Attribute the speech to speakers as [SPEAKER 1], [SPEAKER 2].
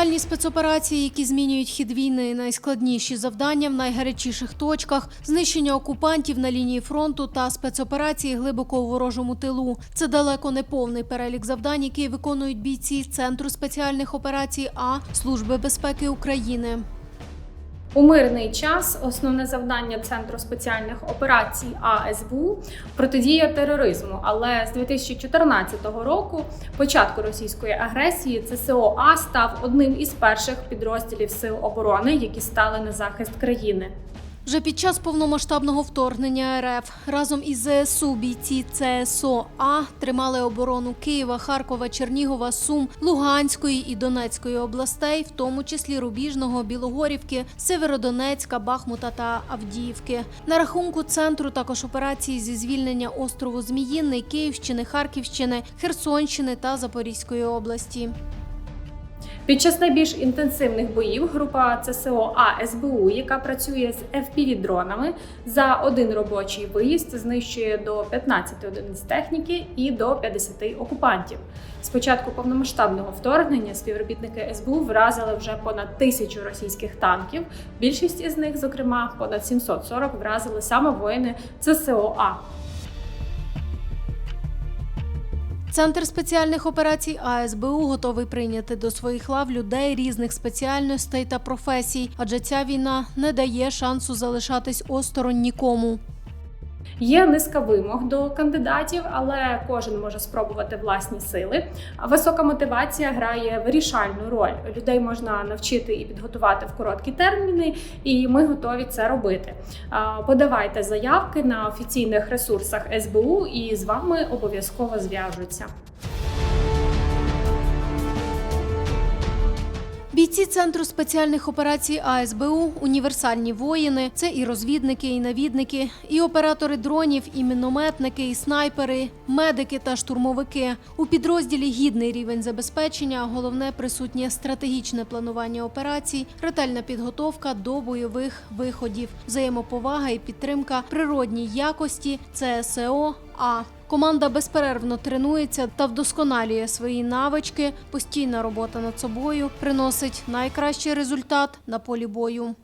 [SPEAKER 1] Унікальні спецоперації, які змінюють хід війни, найскладніші завдання в найгарячіших точках, знищення окупантів на лінії фронту та спецоперації глибоко у ворожому тилу. Це далеко не повний перелік завдань, які виконують бійці Центру спеціальних операцій А Служби безпеки України.
[SPEAKER 2] У мирний час основне завдання Центру спеціальних операцій АСБУ протидія тероризму. Але з 2014 року, початку російської агресії, ЦСО А став одним із перших підрозділів сил оборони, які стали на захист країни.
[SPEAKER 1] Вже під час повномасштабного вторгнення РФ разом із ЗСУ бійці ЦСО А тримали оборону Києва, Харкова, Чернігова, Сум, Луганської і Донецької областей, в тому числі Рубіжного, Білогорівки, Северодонецька, Бахмута та Авдіївки. На рахунку центру також операції зі звільнення острову Зміїнний, Київщини, Харківщини, Херсонщини та Запорізької області.
[SPEAKER 2] Під час найбільш інтенсивних боїв група ЦСО СБУ, яка працює з FPV-дронами, за один робочий виїзд знищує до 15 одиниць техніки і до 50 окупантів. З початку повномасштабного вторгнення співробітники СБУ вразили вже понад тисячу російських танків. Більшість із них, зокрема, понад 740 вразили саме воїни ЦСО
[SPEAKER 1] Центр спеціальних операцій АСБУ готовий прийняти до своїх лав людей різних спеціальностей та професій, адже ця війна не дає шансу залишатись осторонь нікому.
[SPEAKER 2] Є низка вимог до кандидатів, але кожен може спробувати власні сили. Висока мотивація грає вирішальну роль. Людей можна навчити і підготувати в короткі терміни, і ми готові це робити. Подавайте заявки на офіційних ресурсах СБУ, і з вами обов'язково зв'яжуться.
[SPEAKER 1] Бійці центру спеціальних операцій АСБУ універсальні воїни. Це і розвідники, і навідники, і оператори дронів, і мінометники, і снайпери, медики та штурмовики. У підрозділі гідний рівень забезпечення. Головне присутнє стратегічне планування операцій, ретельна підготовка до бойових виходів, взаємоповага і підтримка природній якості ЦСО А. Команда безперервно тренується та вдосконалює свої навички. Постійна робота над собою приносить найкращий результат на полі бою.